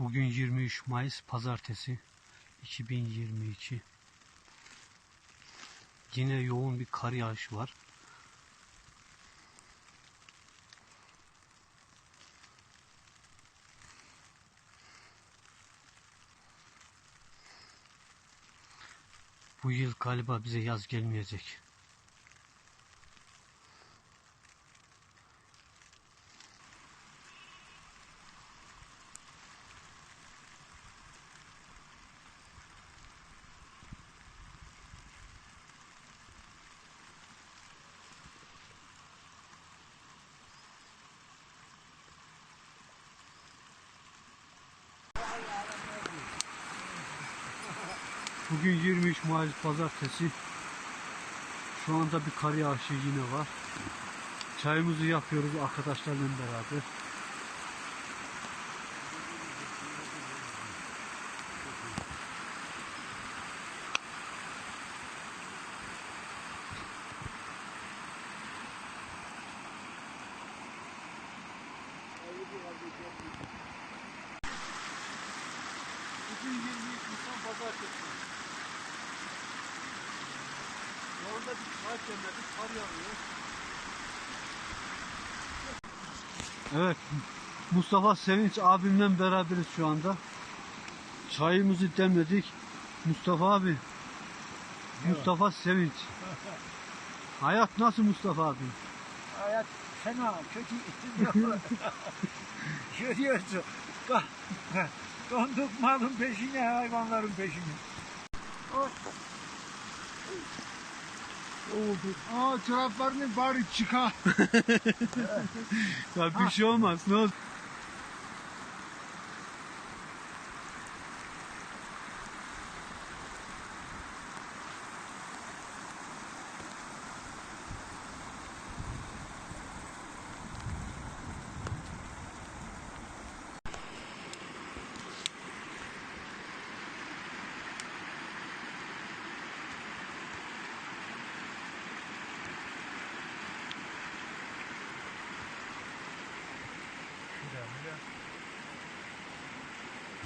Bugün 23 Mayıs Pazartesi 2022. Yine yoğun bir kar yağışı var. Bu yıl galiba bize yaz gelmeyecek. Bugün 23 Mayıs Pazartesi. Şu anda bir kar yağışı yine var. Çayımızı yapıyoruz arkadaşlarla beraber. Bugün 23 Nisan Pazartesi. Yolda bir kar yağıyor. Evet, Mustafa Sevinç abimle beraberiz şu anda. Çayımızı demledik. Mustafa abi. Mustafa Sevinç. Hayat nasıl Mustafa abi? Hayat fena, kötü Görüyorsun. Donduk malın peşine, hayvanların peşine. Oldu. Aa çoraplarını bari çıkar. Ya bir şey olmaz. Ne oldu? Yeah.